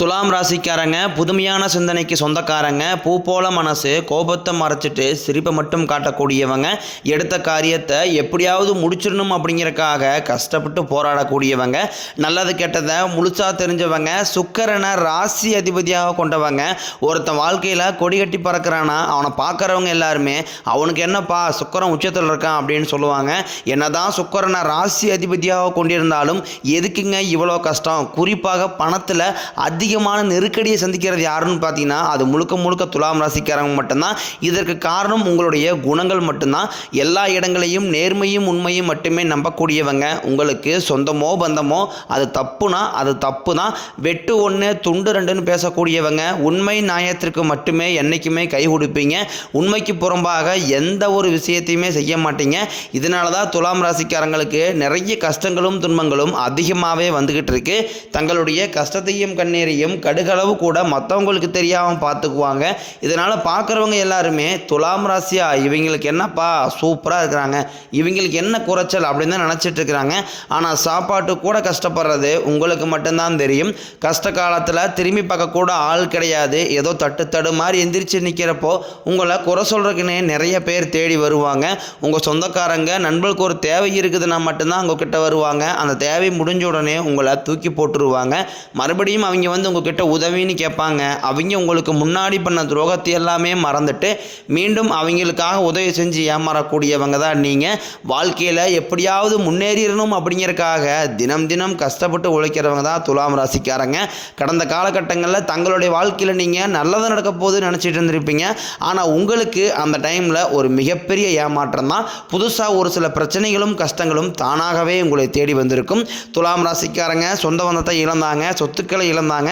துலாம் ராசிக்காரங்க புதுமையான சிந்தனைக்கு சொந்தக்காரங்க பூ போல மனசு கோபத்தை மறைச்சிட்டு சிரிப்பை மட்டும் காட்டக்கூடியவங்க எடுத்த காரியத்தை எப்படியாவது முடிச்சிடணும் அப்படிங்கிறக்காக கஷ்டப்பட்டு போராடக்கூடியவங்க நல்லது கெட்டதை முழுசா தெரிஞ்சவங்க சுக்கரனை ராசி அதிபதியாக கொண்டவங்க ஒருத்தன் வாழ்க்கையில் கொடி கட்டி பறக்கிறானா அவனை பார்க்குறவங்க எல்லாருமே அவனுக்கு என்னப்பா சுக்கரன் உச்சத்தில் இருக்கான் அப்படின்னு சொல்லுவாங்க. என்னதான் சுக்கரனை ராசி அதிபதியாக கொண்டிருந்தாலும் எதுக்குங்க இவ்வளோ கஷ்டம்? குறிப்பாக பணத்தில் அதிகமான நெருக்கடியை சந்திக்கிறது யாருன்னு பார்த்தீங்கன்னா அது முழுக்க முழுக்க துலாம் ராசிக்காரங்க மட்டும்தான். இதற்கு காரணம் உங்களுடைய குணங்கள் மட்டும்தான். எல்லா இடங்களையும் நேர்மையும் உண்மையும் மட்டுமே நம்பக்கூடியவங்க. உங்களுக்கு சொந்தமோ பந்தமோ அது தப்புனா அது தப்பு தான் வெட்டு ஒன்று துண்டு ரெண்டுன்னு பேசக்கூடியவங்க உண்மை நியாயத்திற்கு மட்டுமே என்றைக்குமே கை கொடுப்பீங்க. உண்மைக்கு புறம்பாக எந்த ஒரு விஷயத்தையுமே செய்ய மாட்டீங்க. இதனால தான் துலாம் ராசிக்காரங்களுக்கு நிறைய கஷ்டங்களும் துன்பங்களும் அதிகமாகவே வந்துக்கிட்டு இருக்கு. தங்களுடைய கஷ்டத்தையும் கண்ணீரையும் கடுகளவு கூட மற்றவங்களுக்கு தெரியாமல் பார்த்துக்குவாங்க இதனால் பார்க்குறவங்க எல்லாருமே துலாம் ராசியா இவங்களுக்கு என்னப்பா சூப்பராக இருக்கிறாங்க இவங்களுக்கு என்ன குறைச்சல் அப்படின்னு தான் நினச்சிட்டு இருக்கிறாங்க. ஆனால் சாப்பாட்டு கூட கஷ்டப்படுறது உங்களுக்கு மட்டும்தான் தெரியும். கஷ்ட காலத்தில் திரும்பி பார்க்கக்கூட ஆள் கிடையாது. ஏதோ தட்டு தடு மாதிரி எந்திரிச்சு நிற்கிறப்போ உங்களை குறை சொல்கிறதுக்குன்னே நிறைய பேர் தேடி வருவாங்க. உங்கள் சொந்தக்காரங்க நண்பர்களுக்கு ஒரு தேவை இருக்குதுன்னா மட்டும்தான் உங்ககிட்ட வருவாங்க. அந்த தேவை முடிஞ்ச உடனே உங்களை தூக்கி போட்டுருவாங்க. மறுபடியும் அவங்க வந்து உங்ககிட்ட உதவின்னு கேட்பாங்க. அவங்க உங்களுக்கு முன்னாடி பண்ண துரோகத்தை எல்லாமே மறந்துட்டு மீண்டும் அவங்களுக்காக உதவி செஞ்சு ஏமாறக்கூடியவங்க தான் நீங்கள் வாழ்க்கையில் எப்படியாவது முன்னேறிடணும் அப்படிங்கிறக்காக தினம் தினம் கஷ்டப்பட்டு உழைக்கிறவங்க தான் துலாம் ராசிக்காரங்க. கடந்த காலகட்டங்களில் தங்களுடைய வாழ்க்கையில் நீங்கள் நல்லதாக நடக்க போகுதுன்னு நினச்சிட்டு இருந்திருப்பீங்க. ஆனால் உங்களுக்கு அந்த டைமில் ஒரு மிகப்பெரிய ஏமாற்றம் தான். புதுசாக ஒரு சில பிரச்சனைகளும் கஷ்டங்களும் தானாகவே உங்களை தேடி வந்திருக்கும். துலாம் ராசிக்காரங்க சொந்த பந்தத்தை இழந்தாங்க சொத்துக்களை இழந்தாங்க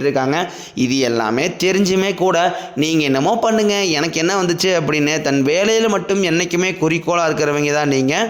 இருக்காங்க இது எல்லாமே தெரிஞ்சுமே கூட நீங்கள் என்னமோ பண்ணுங்க எனக்கு என்ன வந்துச்சு அப்படின்னு தன் வேலையில் மட்டும் என்றைக்குமே குறிக்கோளாக இருக்கிறவங்க தான் நீங்கள்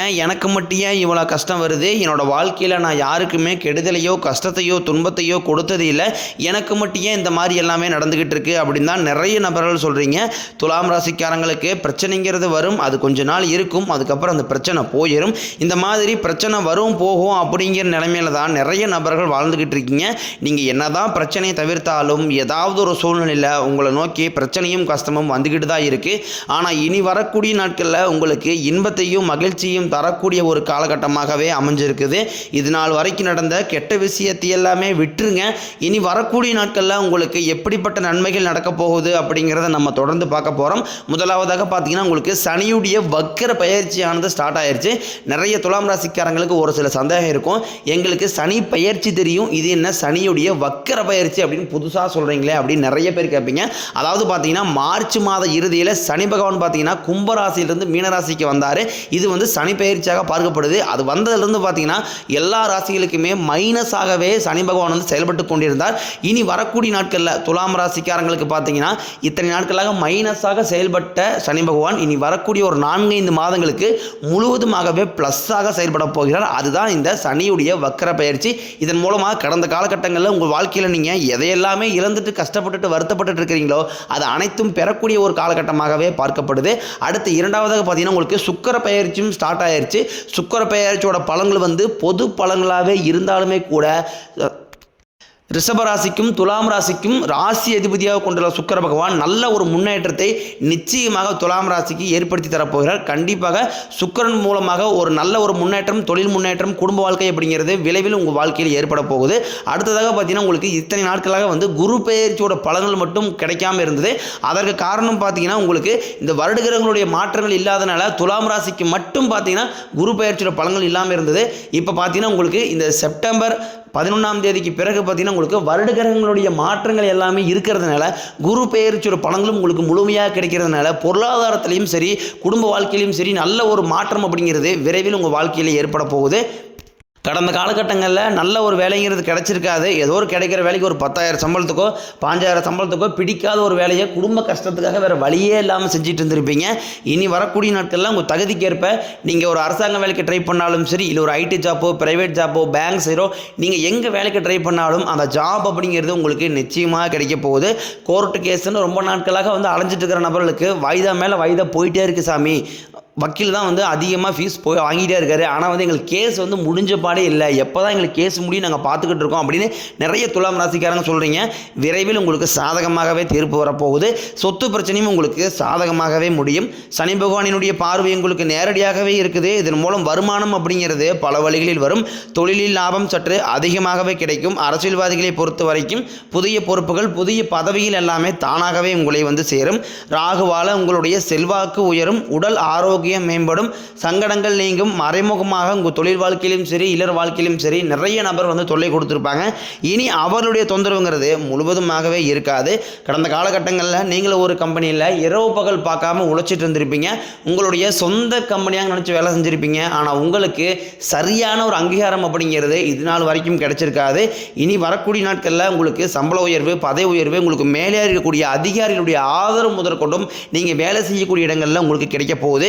ஏன் எனக்கு மட்டும் ஏன் இவ்வளோ கஷ்டம் வருது? என்னோடய வாழ்க்கையில் நான் யாருக்குமே கெடுதலையோ கஷ்டத்தையோ துன்பத்தையோ கொடுத்தது இல்லை. எனக்கு மட்டும் ஏன் இந்த மாதிரி எல்லாமே நடந்துக்கிட்டு இருக்குது அப்படின்னு தான் நிறைய நபர்கள் சொல்கிறீங்க துலாம் ராசிக்காரங்களுக்கு பிரச்சனைங்கிறது வரும் அது கொஞ்ச நாள் இருக்கும் அதுக்கப்புறம் அந்த பிரச்சனை போயிடும் இந்த மாதிரி பிரச்சனை வரும் போகும் அப்படிங்கிற நிலைமையில தான் நிறைய நபர்கள் வாழ்ந்துக்கிட்டு இருக்கீங்க. நீங்கள் என்ன தான் பிரச்சனையை தவிர்த்தாலும் ஏதாவது ஒரு சூழ்நிலையில் உங்களை நோக்கி பிரச்சனையும் கஷ்டமும் வந்துக்கிட்டு தான் இருக்குது ஆனால் இனி வரக்கூடிய நாட்களில் உங்களுக்கு இன்பத்தையும் மகிழ்ச்சி மகிழ்ச்சியும் தரக்கூடிய ஒரு காலகட்டமாகவே அமைஞ்சிருக்குது. இது நாள் வரைக்கும் நடந்த கெட்ட விஷயத்தை எல்லாமே விட்டுருங்க. இனி வரக்கூடிய நாட்களில் உங்களுக்கு எப்படிப்பட்ட நன்மைகள் நடக்க போகுது அப்படிங்கிறத நம்ம தொடர்ந்து பார்க்க போகிறோம் முதலாவதாக பார்த்தீங்கன்னா உங்களுக்கு சனியுடைய வக்கர பயிற்சியானது ஸ்டார்ட் ஆயிடுச்சு நிறைய துலாம் ராசிக்காரங்களுக்கு ஒரு சில சந்தேகம் இருக்கும். எங்களுக்கு சனி பயிற்சி தெரியும். இது என்ன? சனியுடைய வக்கர பயிற்சி அப்படின்னு புதுசாக சொல்கிறீங்களே அப்படின்னு நிறைய பேர் கேட்பீங்க. அதாவது பார்த்தீங்கன்னா மார்ச் மாத இறுதியில் சனி பகவான் பார்த்தீங்கன்னா கும்பராசியிலிருந்து மீனராசிக்கு வந்தார். இது வந்து சனி பயிற்சியாக பார்க்கப்படுது. அது வந்ததுலேருந்து பார்த்தீங்கன்னா எல்லா ராசிகளுக்குமே மைனஸாகவே சனி பகவான் வந்து செயல்பட்டு கொண்டிருந்தார். இனி வரக்கூடிய நாட்களில் துலாம் ராசிக்காரங்களுக்கு பார்த்தீங்கன்னா இத்தனை நாட்களாக மைனஸாக செயல்பட்ட சனி பகவான் இனி வரக்கூடிய ஒரு நான்கைந்து மாதங்களுக்கு முழுவதுமாகவே ப்ளஸ்ஸாக செயல்பட போகிறார். அதுதான் இந்த சனியுடைய வக்கர பயிற்சி. இதன் மூலமாக கடந்த காலகட்டங்களில் உங்கள் வாழ்க்கையில் நீங்கள் எதையெல்லாமே இழந்துட்டு கஷ்டப்பட்டுட்டு வருத்தப்பட்டுட்டு இருக்கிறீங்களோ அது அனைத்தும் பெறக்கூடிய ஒரு காலகட்டமாகவே பார்க்கப்படுது. அடுத்து இரண்டாவதாக பார்த்தீங்கன்னா உங்களுக்கு சுக்கர பயிற்சியும் ஸ்டார்ட் ஆயிடுச்சு சுக்கர பயிற்சியோட பலன்கள் வந்து பொது பலன்களாகவே இருந்தாலுமே கூட ரிஷபராசிக்கும் துலாம் ராசிக்கும் ராசி அதிபதியாக கொண்டுள்ள சுக்கர பகவான் நல்ல ஒரு முன்னேற்றத்தை நிச்சயமாக துலாம் ராசிக்கு ஏற்படுத்தி தரப்போகிறார். கண்டிப்பாக சுக்கரன் மூலமாக ஒரு நல்ல ஒரு முன்னேற்றம் தொழில் முன்னேற்றம் குடும்ப வாழ்க்கை அப்படிங்கிறது விளைவில் உங்கள் வாழ்க்கையில் ஏற்பட போகுது. அடுத்ததாக பார்த்தீங்கன்னா உங்களுக்கு இத்தனை நாட்களாக வந்து குரு பெயர்ச்சியோட பலன்கள் மட்டும் கிடைக்காம இருந்தது. அதற்கு காரணம் பார்த்தீங்கன்னா உங்களுக்கு இந்த வருடகிரகங்களுடைய மாற்றங்கள் இல்லாதனால துலாம் ராசிக்கு மட்டும் பார்த்தீங்கன்னா குரு பெயர்ச்சியோட பலன்கள் இல்லாமல் இருந்தது. இப்போ பார்த்தீங்கன்னா உங்களுக்கு இந்த செப்டம்பர் பதினொன்றாம் தேதிக்கு பிறகு பார்த்தீங்கன்னா உங்களுக்கு வருடகிரகங்களுடைய மாற்றங்கள் எல்லாமே இருக்கிறதுனால குரு பெயர்ச்சியோட பலன்களும் உங்களுக்கு முழுமையாக கிடைக்கிறதுனால பொருளாதாரத்திலையும் சரி குடும்ப வாழ்க்கையிலையும் சரி நல்ல ஒரு மாற்றம் அப்படிங்கிறது விரைவில் உங்கள் வாழ்க்கையில் ஏற்பட போகுது. கடந்த காலகட்டங்களில் நல்ல ஒரு வேலைங்கிறது கிடைச்சிருக்காது. ஏதோ ஒரு கிடைக்கிற வேலைக்கு ஒரு பத்தாயிரம் சம்பளத்துக்கோ பாஞ்சாயிரம் சம்பளத்துக்கோ பிடிக்காத ஒரு வேலையை குடும்ப கஷ்டத்துக்காக வேறு வழியே இல்லாமல் செஞ்சுட்டு இருந்திருப்பீங்க. இனி வரக்கூடிய நாட்களில் உங்கள் தகுதிக்கேற்ப நீங்கள் ஒரு அரசாங்க வேலைக்கு ட்ரை பண்ணாலும் சரி இல்லை ஒரு ஐடி ஜாப்போ ப்ரைவேட் ஜாப்போ பேங்க் சைரோ நீங்கள் எங்கே வேலைக்கு ட்ரை பண்ணாலும் அந்த ஜாப் அப்படிங்கிறது உங்களுக்கு நிச்சயமாக கிடைக்க போகுது. கோர்ட்டு கேஸ்ன்னு ரொம்ப நாட்களாக வந்து அலைஞ்சிட்டு இருக்கிற நபர்களுக்கு வயதா மேலே வயதாக போயிட்டே இருக்கு சாமி. வக்கீல் தான் வந்து அதிகமாக ஃபீஸ் போய் வாங்கிட்டே இருக்காரு. ஆனால் வந்து எங்களுக்கு கேஸ் வந்து முடிஞ்ச பாடே இல்லை. எப்போ தான் எங்களுக்கு கேஸ் முடியும் நாங்கள் பார்த்துக்கிட்டு இருக்கோம் அப்படின்னு நிறைய துலாம் ராசிக்காரங்க சொல்கிறீங்க விரைவில் உங்களுக்கு சாதகமாகவே தீர்ப்பு வரப்போகுது. சொத்து பிரச்சனையும் உங்களுக்கு சாதகமாகவே முடியும். சனி பகவானினுடைய பார்வை உங்களுக்கு நேரடியாகவே இருக்குது. இதன் மூலம் வருமானம் அப்படிங்கிறது பல வழிகளில் வரும். தொழிலில் லாபம் சற்று அதிகமாகவே கிடைக்கும். அரசியல்வாதிகளை பொறுத்த வரைக்கும் புதிய பொறுப்புகள் புதிய பதவிகள் எல்லாமே தானாகவே உங்களை வந்து சேரும். ராகுவால உங்களுடைய செல்வாக்கு உயரும். உடல் ஆரோக்கியம் மேம்படும். சங்கடங்கள் நீங்கும். மறைமுகமாக உங்கள் தொழில் வாழ்க்கையிலும் சரி இளர் வாழ்க்கையிலும் சரி நிறைய நபர் வந்து தொல்லை கொடுத்துருப்பாங்க. இனி அவர்களுடைய தொந்தரவுங்கிறது முழுவதுமாகவே இருக்காது. கடந்த காலகட்டங்களில் நீங்களும் ஒரு கம்பெனியில் இரவு பகல் பார்க்காம உழைச்சிட்டு இருந்திருப்பீங்க. உங்களுடைய சொந்த கம்பெனியாக நினச்சி வேலை செஞ்சுருப்பீங்க. ஆனால் உங்களுக்கு சரியான ஒரு அங்கீகாரம் அப்படிங்கிறது இது நாள் வரைக்கும் கிடைச்சிருக்காது. இனி வரக்கூடிய நாட்களில் உங்களுக்கு சம்பள உயர்வு பதவி உயர்வு உங்களுக்கு மேலே இருக்கக்கூடிய அதிகாரிகளுடைய ஆதரவு முதற்கொண்டும் நீங்கள் வேலை செய்யக்கூடிய இடங்களில் உங்களுக்கு கிடைக்க போகுது.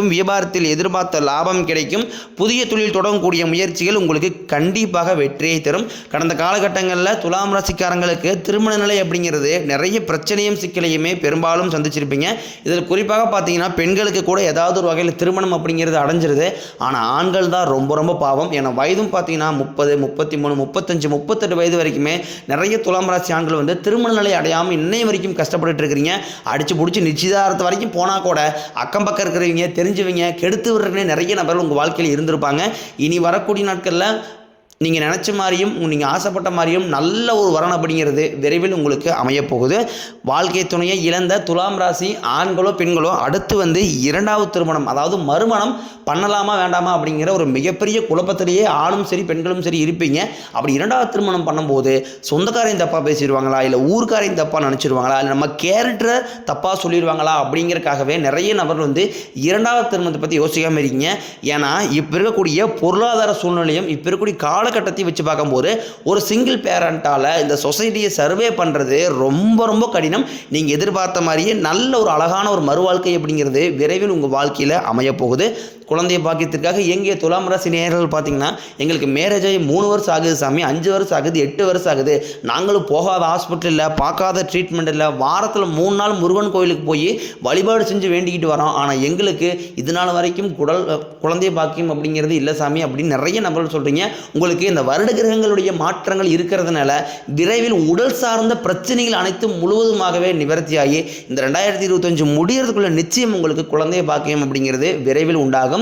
வியாபாரத்தில் எதிர்பார்த்த லாபம் கிடைக்கும். புதிய தொழில் தொடங்கக்கூடிய முயற்சிகள் உங்களுக்கு கண்டிப்பாக வெற்றியை தரும். கடந்த காலகட்டங்களில் துலாம் ராசிக்காரங்களுக்கு திருமண நிலை அப்படிங்கிறது நிறைய பிரச்சனையும் சிக்கலையுமே பெரும்பாலும் சந்திச்சிருப்பீங்க. இதில் குறிப்பாக பார்த்தீங்கன்னா பெண்களுக்கு கூட ஏதாவது ஒரு வகையில் திருமணம் அப்படிங்கிறது அடைஞ்சிருது. ஆனால் ஆண்கள் தான் ரொம்ப ரொம்ப பாவம். ஏன்னா வயதும் பார்த்தீங்கன்னா முப்பது முப்பத்தி மூணு முப்பத்தஞ்சு முப்பத்தெட்டு வயது வரைக்குமே நிறைய துலாம் ராசி ஆண்கள் வந்து திருமண நிலை அடையாமல் இன்னைய வரைக்கும் கஷ்டப்பட்டுட்டு இருக்கிறீங்க. அடிச்சு பிடிச்சி நிச்சயதார்த்தம் வரைக்கும் போனால் கூட அக்கம் பக்கம் இருக்கிறவங்க தெரிஞ்சவங்க கெடுத்து விடுறதுனே நிறைய நபர்கள் உங்கள் வாழ்க்கையில் இருந்திருப்பாங்க. இனி வரக்கூடிய நாட்களில் நீங்கள் நினச்ச மாதிரியும் நீங்கள் ஆசைப்பட்ட மாதிரியும் நல்ல ஒரு வரன் அப்படிங்கிறது விரைவில் உங்களுக்கு அமையப்போகுது வாழ்க்கை துணையை இழந்த துலாம் ராசி ஆண்களோ பெண்களோ அடுத்து வந்து இரண்டாவது திருமணம் அதாவது மறுமணம் பண்ணலாமா வேண்டாமா அப்படிங்கிற ஒரு மிகப்பெரிய குழப்பத்திலேயே ஆணும் சரி பெண்களும் சரி இருப்பீங்க. அப்படி இரண்டாவது திருமணம் பண்ணும்போது சொந்தக்காரையும் தப்பாக பேசிடுவாங்களா இல்லை ஊர்க்காரையும் தப்பாக நினச்சிடுவாங்களா இல்லை நம்ம கேரக்டரை தப்பாக சொல்லிடுவாங்களா அப்படிங்கிறதுக்காகவே நிறைய நபர்கள் வந்து இரண்டாவது திருமணத்தை பற்றி யோசிக்காமல் இருக்கீங்க. ஏன்னா இப்போ இருக்கக்கூடிய பொருளாதார சூழ்நிலையும் இப்போ இருக்கக்கூடிய கால காலகட்டத்தை வச்சு பார்க்கும்போது ஒரு சிங்கிள் பேரண்ட்டால் இந்த சொசைட்டியை சர்வே பண்ணுறது ரொம்ப ரொம்ப கடினம். நீங்கள் எதிர்பார்த்த மாதிரியே நல்ல ஒரு அழகான ஒரு மறுவாழ்க்கை அப்படிங்கிறது விரைவில் உங்கள் வாழ்க்கையில் அமையப்போகுது. குழந்தைய பாக்கியத்திற்காக எங்கே துலாம் ராசி நேயர்கள் பார்த்தீங்கன்னா எங்களுக்கு மேரேஜ் ஆகி மூணு வருஷம் ஆகுது சாமி அஞ்சு வருஷம் ஆகுது எட்டு வருஷம் ஆகுது. நாங்களும் போகாத ஹாஸ்பிட்டல் இல்லை பார்க்காத ட்ரீட்மெண்ட் இல்லை வாரத்தில் மூணு நாள் முருகன் கோயிலுக்கு போய் வழிபாடு செஞ்சு வேண்டிக்கிட்டு வரோம். ஆனால் எங்களுக்கு இது நாள் வரைக்கும் குடல் குழந்தை பாக்கியம் அப்படிங்கிறது இல்லை சாமி அப்படின்னு நிறைய நபர்கள் சொல்கிறீங்க உங்களுக்கு இந்த வருட கிரகங்களுடைய மாற்றங்கள் இருக்கிறதுனால விரைவில் உடல் சார்ந்த பிரச்சனைகள் அனைத்தும் முழுவதுமாகவே நிவர்த்தியாகி இந்த ரெண்டாயிரத்தி இருபத்தஞ்சு முடியறதுக்குள்ள நிச்சயம் உங்களுக்கு குழந்தை பாக்கியம் அப்படிங்கிறது விரைவில் உண்டாகும்.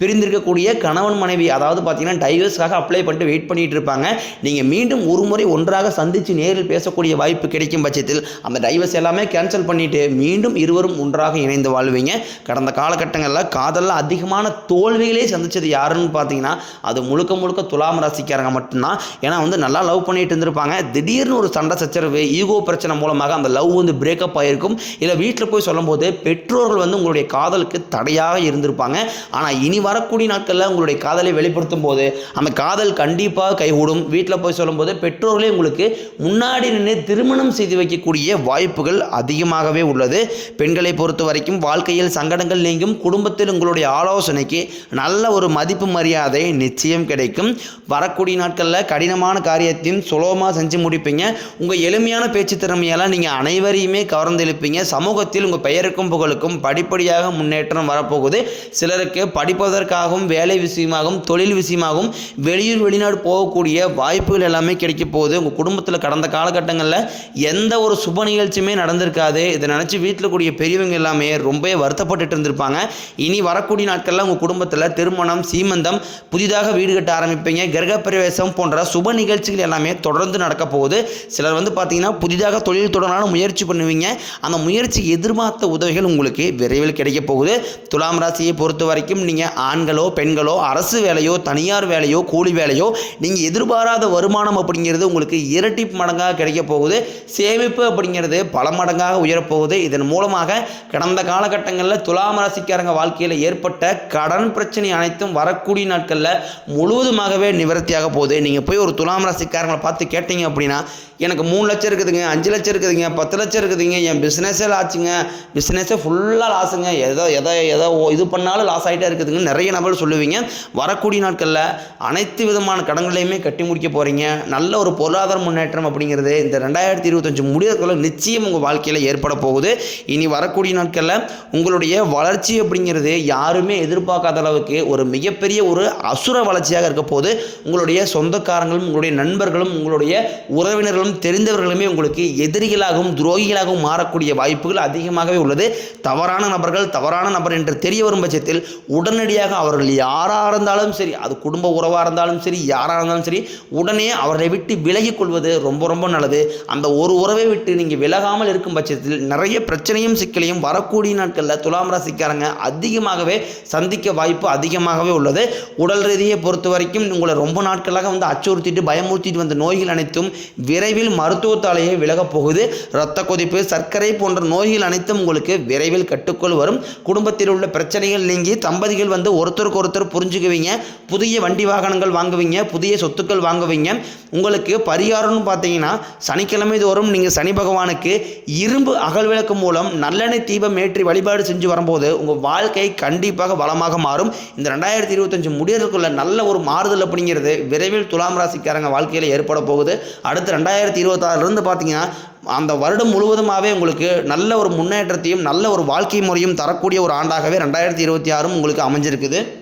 பிரிந்திருக்கக்கூடிய கணவன் மனைவி அதாவது பார்த்தீங்கன்னா டைவர்ஸ்க்காக அப்ளை பண்ணிட்டு வெயிட் பண்ணிட்டு இருப்பாங்க. நீங்கள் மீண்டும் ஒரு முறை ஒன்றாக சந்தித்து நேரில் பேசக்கூடிய வாய்ப்பு கிடைக்கும் பட்சத்தில் அந்த டைவர்ஸ் எல்லாமே கேன்சல் பண்ணிட்டு மீண்டும் இருவரும் ஒன்றாக இணைந்து வாழ்வீங்க. கடந்த காலகட்டங்களில் காதலில் அதிகமான தோல்விகளே சந்தித்தது யாருன்னு பார்த்தீங்கன்னா அது முழுக்க முழுக்க துலாம் ராசிக்காரங்க மட்டும்தான். ஏன்னா வந்து நல்லா லவ் பண்ணிட்டு இருந்திருப்பாங்க. திடீர்னு ஒரு சண்டை சச்சரவு ஈகோ பிரச்சனை மூலமாக அந்த லவ் வந்து பிரேக்கப் ஆகிருக்கும் இல்லை வீட்டில் போய் சொல்லும்போது பெற்றோர்கள் வந்து உங்களுடைய காதலுக்கு தடையாக இருந்திருப்பாங்க. ஆனால் இனி வரக்கூடிய நாட்களில் உங்களுடைய காதலை வெளிப்படுத்தும் போது அந்த காதல் கண்டிப்பாக கைகூடும். வீட்டில் போய் சொல்லும்போது பெற்றோர்களே உங்களுக்கு முன்னாடி நின்று திருமணம் செய்து வைக்கக்கூடிய வாய்ப்புகள் அதிகமாகவே உள்ளது. பெண்களை பொறுத்த வரைக்கும் வாழ்க்கையில் சங்கடங்கள் நீங்கும். குடும்பத்தில் உங்களுடைய ஆலோசனைக்கு நல்ல ஒரு மதிப்பு மரியாதை நிச்சயம் கிடைக்கும். வரக்கூடிய நாட்களில் கடினமான காரியத்தையும் சுலபமாக செஞ்சு முடிப்பீங்க. உங்கள் எளிமையான பேச்சு திறமையால் நீங்கள் அனைவரையுமே கவர்ந்தெழுப்பீங்க. சமூகத்தில் உங்கள் பெயருக்கும் புகழுக்கும் படிப்படியாக முன்னேற்றம் வரப்போகுது. சிலருக்கு படிப்பதற்கு படிப்பதற்காகவும் வேலை விஷயமாகவும் தொழில் விஷயமாகவும் வெளியூர் வெளிநாடு போகக்கூடிய வாய்ப்புகள் எல்லாமே கிடைக்க போகுது. உங்கள் குடும்பத்தில் கடந்த காலகட்டங்களில் எந்த ஒரு சுப நிகழ்ச்சியுமே நடந்திருக்காது. இதை நினச்சி வீட்டில் கூடிய பெரியவங்க எல்லாமே ரொம்பவே வருத்தப்பட்டுட்டு இருந்திருப்பாங்க. இனி வரக்கூடிய நாட்களில் உங்கள் குடும்பத்தில் திருமணம் சீமந்தம் புதிதாக வீடு கட்ட ஆரம்பிப்பீங்க. கிரகப்பிரவேசம் போன்ற சுப நிகழ்ச்சிகள் எல்லாமே தொடர்ந்து நடக்க போகுது. சிலர் வந்து பார்த்தீங்கன்னா புதிதாக தொழில் தொடரான முயற்சி பண்ணுவீங்க. அந்த முயற்சி எதிர்பார்த்த உதவிகள் உங்களுக்கு விரைவில் கிடைக்க போகுது. துலாம் ராசியை பொறுத்த வரைக்கும் நீங்கள் ஆண்களோ பெண்களோ அரசு வேலையோ தனியார் வேலையோ கூலி வேலையோ நீங்கள் எதிர்பாராத வருமானம் அப்படிங்கிறது உங்களுக்கு இரட்டி மடங்காக கிடைக்க போகுது. சேமிப்பு அப்படிங்கிறது பல மடங்காக உயரப்போகுது. இதன் மூலமாக கடந்த காலகட்டங்களில் துலாம் ராசிக்காரங்க வாழ்க்கையில் ஏற்பட்ட கடன் பிரச்சனை அனைத்தும் வரக்கூடிய நாட்களில் முழுவதுமாகவே நிவர்த்தியாக போகுது. நீங்கள் போய் ஒரு துலாம் ராசிக்காரங்களை பார்த்து கேட்டீங்க அப்படின்னா எனக்கு மூணு லட்சம் இருக்குதுங்க அஞ்சு லட்சம் இருக்குதுங்க பத்து லட்சம் இருக்குதுங்க என் பிஸ்னஸே லாச்சுங்க பிஸ்னஸே ஃபுல்லாக லாஸுங்க எதோ எதோ எதோ இது பண்ணாலும் லாஸ் ஆகிட்டே இருக்குதுங்க நிறைய நபர் சொல்லுவீங்க வரக்கூடிய நாட்களில் அனைத்து விதமான கடன்களையுமே கட்டி முடிக்க போகிறீங்க நல்ல ஒரு பொருளாதார முன்னேற்றம் அப்படிங்கிறது இந்த ரெண்டாயிரத்தி இருபத்தஞ்சு முடியறதுக்குள்ள நிச்சயம் உங்கள் வாழ்க்கையில் ஏற்பட போகுது. இனி வரக்கூடிய நாட்களில் உங்களுடைய வளர்ச்சி அப்படிங்கிறது யாருமே எதிர்பார்க்காத அளவுக்கு ஒரு மிகப்பெரிய ஒரு அசுர வளர்ச்சியாக இருக்க போது உங்களுடைய சொந்தக்காரங்களும் உங்களுடைய நண்பர்களும் உங்களுடைய உறவினர்களும் தெரிந்தவர்களுமே உங்களுக்கு எதிரிகளாகவும் துரோகிகளாகவும் மாறக்கூடிய வாய்ப்புகள் அதிகமாகவே உள்ளது. தவறான நபர்கள் தவறான நபர் என்று தெரிய வரும் பட்சத்தில் உடனடியாக அவர்கள் யாராக இருந்தாலும் சரி அது குடும்ப உறவாக இருந்தாலும் சரி யாராக இருந்தாலும் சரி உடனே அவர்களை விட்டு விலகி கொள்வது ரொம்ப ரொம்ப நல்லது. அந்த ஒரு உறவை விட்டு நீங்கள் விலகாமல் இருக்கும் பட்சத்தில் நிறைய பிரச்சனையும் சிக்கலையும் வரக்கூடிய நாட்களில் துலாம் ராசிக்காரங்க அதிகமாகவே சந்திக்க வாய்ப்பு அதிகமாகவே உள்ளது. உடல் ரீதியை பொறுத்த வரைக்கும் உங்களை ரொம்ப நாட்களாக வந்து அச்சுறுத்திட்டு பயமுறுத்திட்டு வந்த நோய்கள் அனைத்தும் விரைவில் மருத்துவத்தாலேயே விலகப் போகுது. இரத்த கொதிப்பு சர்க்கரை போன்ற நோய்கள் அனைத்தும் உங்களுக்கு விரைவில் கட்டுக்குள் வரும். குடும்பத்தில் உள்ள பிரச்சனைகள் நீங்கி தம்பதிகள் வந்து வந்து ஒருத்தருக்கு ஒருத்தர் புரிஞ்சுக்குவீங்க. புதிய வண்டி வாகனங்கள் வாங்குவீங்க. புதிய சொத்துக்கள் வாங்குவீங்க. உங்களுக்கு பரிகாரம்னு பார்த்தீங்கன்னா சனிக்கிழமை தோறும் நீங்கள் சனி பகவானுக்கு இரும்பு அகல் விளக்கு மூலம் நல்லெண்ணெய் தீபம் ஏற்றி வழிபாடு செஞ்சு வரும்போது உங்கள் வாழ்க்கை கண்டிப்பாக வளமாக மாறும். இந்த ரெண்டாயிரத்தி இருபத்தஞ்சு முடியறதுக்குள்ள நல்ல ஒரு மாறுதல் அப்படிங்கிறது விரைவில் துலாம் ராசிக்காரங்க வாழ்க்கையில் ஏற்பட போகுது. அடுத்து ரெண்டாயிரத்தி இருபத்தாறுலேருந்து பார்த்தீங்கன்னா அந்த வருடம் முழுவதுமாகவே உங்களுக்கு நல்ல ஒரு முன்னேற்றத்தையும் நல்ல ஒரு வாழ்க்கை முறையும் தரக்கூடிய ஒரு ஆண்டாகவே ரெண்டாயிரத்தி இருபத்தி ஆறும் உங்களுக்கு அமைஞ்சிருக்குது.